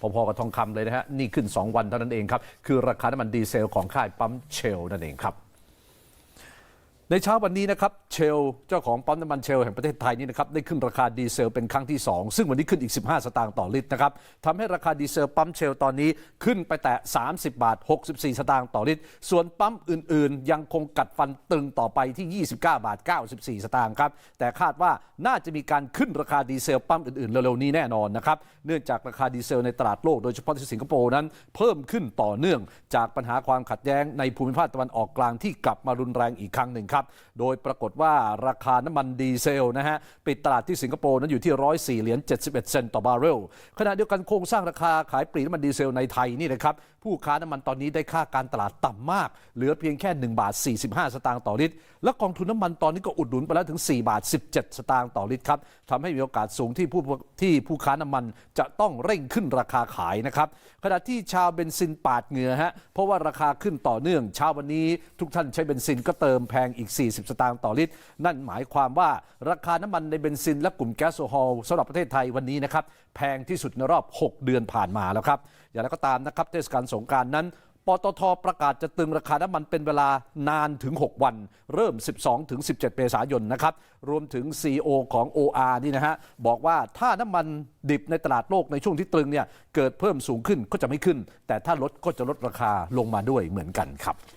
พอๆกับทองคำเลยนะฮะนี่ขึ้น 2 วันเท่านั้นเองครับ คือราคาน้ำมันดีเซลของค่ายปั๊มเชลนั่นเองครับ ในเช้าวันนี้นะครับเชลเจ้าของปั๊มน้ำมันเชลแห่งประเทศไทยนี่นะครับได้ขึ้นราคาดีเซลเป็นครั้งที่ 2 ซึ่งวันนี้ขึ้นอีก 15 สตางค์ต่อลิตรนะครับทำให้ราคาดีเซลปั๊มเชลตอนนี้ขึ้นไปแต่ 30 บาท 64 สตางค์ต่อลิตร ส่วนปั๊มอื่นๆ ยังคงกัดฟันตึงต่อไปที่ 29 บาท 94 สตางค์ครับแต่คาดว่าน่าจะมีการขึ้นราคาดีเซลปั๊มอื่นๆเร็วๆนี้แน่นอนนะครับเนื่องจากราคาดีเซลในตลาดโลกโดยเฉพาะที่สิงคโปร์นั้น เพิ่มขึ้นต่อเนื่องจากปัญหาความขัดแย้งในภูมิภาคตะวันออกกลางที่กลับมารุนแรงอีกครั้งหนึ่งครับโดยปรากฏว่าราคาน้ำมันดีเซลนะฮะปิดตลาดที่สิงคโปร์นั้นอยู่ที่ 104 เหรียญ 71 เซนต์ต่อบาร์เรล ขณะเดียวกันโครงสร้างราคาขายปลีกน้ำมันดีเซลในไทยนี่นะครับ ผู้ค้าน้ำมันตอนนี้ได้ค่าการตลาดต่ำมาก เหลือเพียงแค่ 1 บาท 45 สตางค์ต่อลิตร และกองทุนน้ำมันตอนนี้ก็อุดหนุนไปแล้วถึง 4 บาท 17 สตางค์ต่อลิตรครับทำให้มีโอกาสสูงที่ผู้ที่ผู้ค้าน้ำมันจะต้องเร่งขึ้นราคาขายนะครับขณะที่ชาวเบนซินปาดเหงื่อฮะเพราะว่าราคาขึ้นต่อเนื่องเช้าวันนี้ทุกท่านใช้เบนซินก็เติมแพงอีก40 สตางค์ต่อลิตร นั่นหมายความว่าราคาน้ำมันในเบนซินและกลุ่มแก๊สโซฮอลสำหรับประเทศไทยวันนี้นะครับแพงที่สุดในรอบ 6 เดือนผ่านมาแล้วครับ อย่างไรก็ตามนะครับเทศกาลสงกรารนั้นปตทประกาศจะตึงราคาน้ำมันเป็นเวลานานถึง 6 วัน เริ่ม 12 ถึง 17 เมษายนนะครับ รวมถึง CEO ของ OR นี่นะฮะ บอกว่าถ้าน้ำมันดิบในตลาดโลกในช่วงที่ตรึงเนี่ย เกิดเพิ่มสูงขึ้นก็จะไม่ขึ้น แต่ถ้าลดก็จะลดราคาลงมาด้วยเหมือนกันครับ